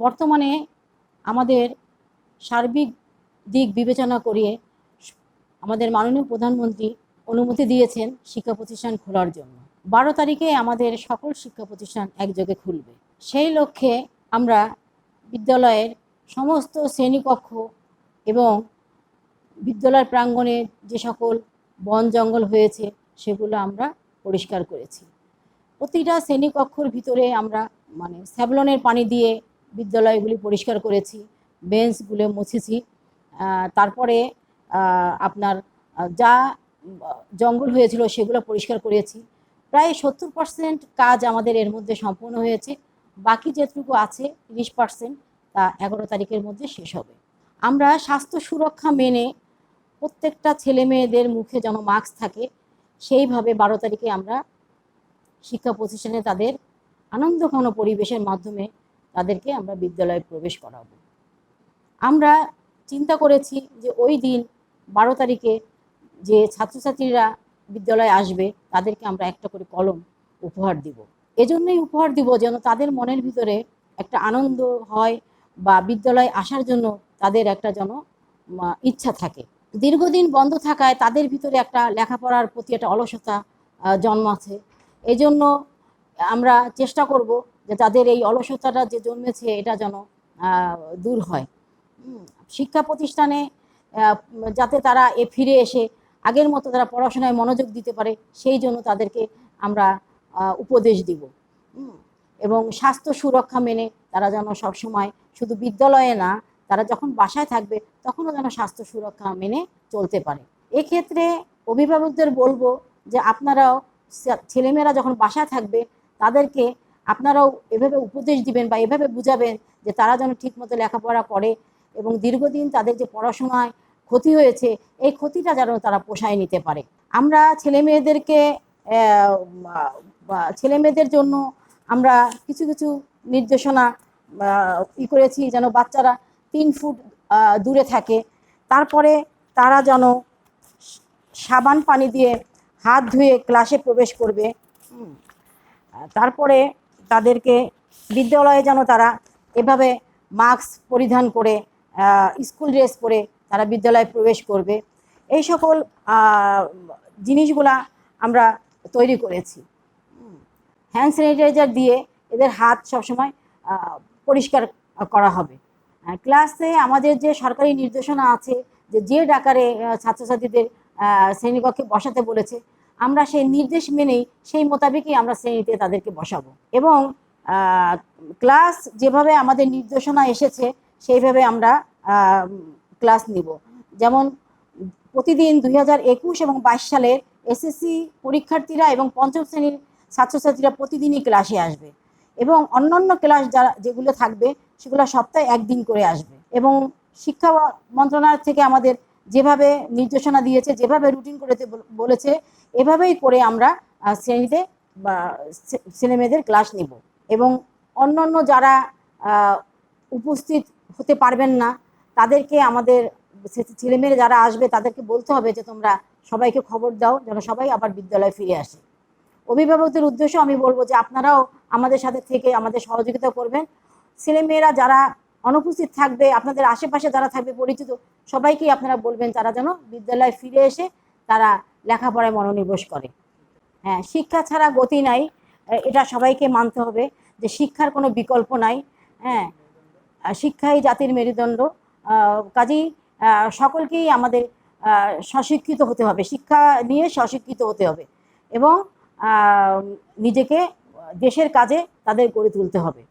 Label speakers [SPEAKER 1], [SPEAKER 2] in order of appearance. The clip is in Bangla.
[SPEAKER 1] বর্তমানে আমাদের সার্বিক দিক বিবেচনা করিয়ে আমাদের মাননীয় প্রধানমন্ত্রী অনুমতি দিয়েছেন শিক্ষা প্রতিষ্ঠান খোলার জন্য। বারো তারিখে আমাদের সকল শিক্ষা প্রতিষ্ঠান একযোগে খুলবে। সেই লক্ষ্যে আমরা বিদ্যালয়ের সমস্ত শ্রেণীকক্ষ এবং বিদ্যালয় প্রাঙ্গণে যে সকল বন জঙ্গল হয়েছে সেগুলো আমরা পরিষ্কার করেছি। প্রতিটা শ্রেণীকক্ষর ভিতরে আমরা মানে স্যাভলনের পানি দিয়ে বিদ্যালয়গুলি পরিষ্কার করেছি, বেঞ্চগুলো মুছেছি তারপরে আপনার যা জঙ্গল হয়েছিল সেগুলো পরিষ্কার করেছি। প্রায় সত্তর পার্সেন্ট কাজ আমাদের এর মধ্যে সম্পূর্ণ হয়েছে। বাকি যেটুকু আছে, তিরিশ পার্সেন্ট তা এগারো তারিখের মধ্যে শেষ হবে। আমরা স্বাস্থ্য সুরক্ষা মেনে প্রত্যেকটা ছেলে মেয়েদের মুখে যেন মাস্ক থাকে, সেইভাবে বারো তারিখে আমরা শিক্ষা প্রতিষ্ঠানে তাদের আনন্দঘন পরিবেশের মাধ্যমে তাদেরকে আমরা বিদ্যালয়ে প্রবেশ করাবো। আমরা চিন্তা করেছি যে ওই দিন বারো তারিখে যে ছাত্রছাত্রীরা বিদ্যালয়ে আসবে, তাদেরকে আমরা একটা করে কলম উপহার দিব। এজন্যই উপহার দিব যেন তাদের মনের ভিতরে একটা আনন্দ হয় বা বিদ্যালয়ে আসার জন্য তাদের একটা যেন ইচ্ছা থাকে। দীর্ঘদিন বন্ধ থাকায় তাদের ভিতরে একটা লেখাপড়ার প্রতি একটা অলসতা জন্মাছে এই জন্য আমরা চেষ্টা করব যে তাদের এই অলসতাটা যে জন্মেছে, এটা যেন দূর হয়। শিক্ষা প্রতিষ্ঠানে যাতে তারা এ ফিরে এসে আগের মতো তারা পড়াশোনায় মনোযোগ দিতে পারে, সেই জন্য তাদেরকে আমরা উপদেশ দিব। এবং স্বাস্থ্য সুরক্ষা মেনে তারা যেন সবসময় শুধু বিদ্যালয়ে না, তারা যখন বাসায় থাকবে, তখনও যেন স্বাস্থ্য সুরক্ষা মেনে চলতে পারে। এক্ষেত্রে অভিভাবকদের বলব যে আপনারাও ছেলেমেয়েরা যখন বাসায় থাকবে, তাদেরকে আপনারাও এভাবে উপদেশ দিবেন বা এভাবে বুঝাবেন যে তারা যেন ঠিকমতো লেখাপড়া করে এবং দীর্ঘদিন তাদের যে পড়াশোনায় ক্ষতি হয়েছে, এই ক্ষতিটা যেন তারা পোষায় নিতে পারে। আমরা ছেলে মেয়েদেরকে ছেলে মেয়েদের জন্য আমরা কিছু কিছু নির্দেশনা ই করেছি যেন বাচ্চারা তিন ফুট দূরে থাকে। তারপরে তারা যেন সাবান পানি দিয়ে হাত ধুয়ে ক্লাসে প্রবেশ করবে। তারপরে তাদেরকে বিদ্যালয়ে যেন তারা এভাবে মাস্ক পরিধান করে স্কুল ড্রেস পরে তারা বিদ্যালয়ে প্রবেশ করবে। এই সকল জিনিসগুলা আমরা তৈরি করেছি। হ্যান্ড স্যানিটাইজার দিয়ে এদের হাত সবসময় পরিষ্কার করা হবে। ক্লাসে আমাদের যে সরকারি নির্দেশনা আছে যে যে ডাকারে ছাত্রছাত্রীদের শ্রেণীকক্ষে বসাতে বলেছে আমরা সেই নির্দেশ মেনেই, সেই মোতাবেকই আমরা শ্রেণীতে তাদেরকে বসাবো। এবং ক্লাস যেভাবে আমাদের নির্দেশনা এসেছে, সেইভাবে আমরা ক্লাস নিব। যেমন, প্রতিদিন দুই হাজার একুশ এবং বাইশ সালের এসএসসি পরীক্ষার্থীরা এবং পঞ্চম শ্রেণির ছাত্রছাত্রীরা প্রতিদিনই ক্লাসে আসবে। এবং অন্যান্য ক্লাস যারা যেগুলো থাকবে, সেগুলো সপ্তাহে একদিন করে আসবে। এবং শিক্ষা মন্ত্রণালয় থেকে আমাদের যেভাবে নির্দেশনা দিয়েছে, যেভাবে রুটিন করতে বল- বলেছে এভাবেই করে আমরা শ্রেণীতে ছেলেমেয়েদের ক্লাস নিব। এবং অন্যান্য যারা উপস্থিত হতে পারবেন না, তাদেরকে আমাদের ছেলেমেয়েরা যারা আসবে, তাদেরকে বলতে হবে যে তোমরা সবাইকে খবর দাও, যেন সবাই আবার বিদ্যালয়ে ফিরে আসে। অভিভাবকদের উদ্দেশ্য আমি বলব যে আপনারাও আমাদের সাথে থেকে আমাদের সহযোগিতা করবেন। ছেলেমেয়েরা যারা অনুপস্থিত থাকবে, আপনাদের আশেপাশে যারা থাকবে, পরিচিত, সবাইকেই আপনারা বলবেন তারা যেন বিদ্যালয়ে ফিরে এসে তারা লেখাপড়ায় মনোনিবেশ করে। হ্যাঁ শিক্ষা ছাড়া গতি নাই। এটা সবাইকে মানতে হবে যে শিক্ষার কোনো বিকল্প নাই। হ্যাঁ শিক্ষাই জাতির মেরুদণ্ড। কাজেই সকলকেই আমাদের স্বশিক্ষিত হতে হবে। শিক্ষা নিয়ে স্বশিক্ষিত হতে হবে এবং নিজেকে দেশের কাজে তাদের গড়ে তুলতে হবে।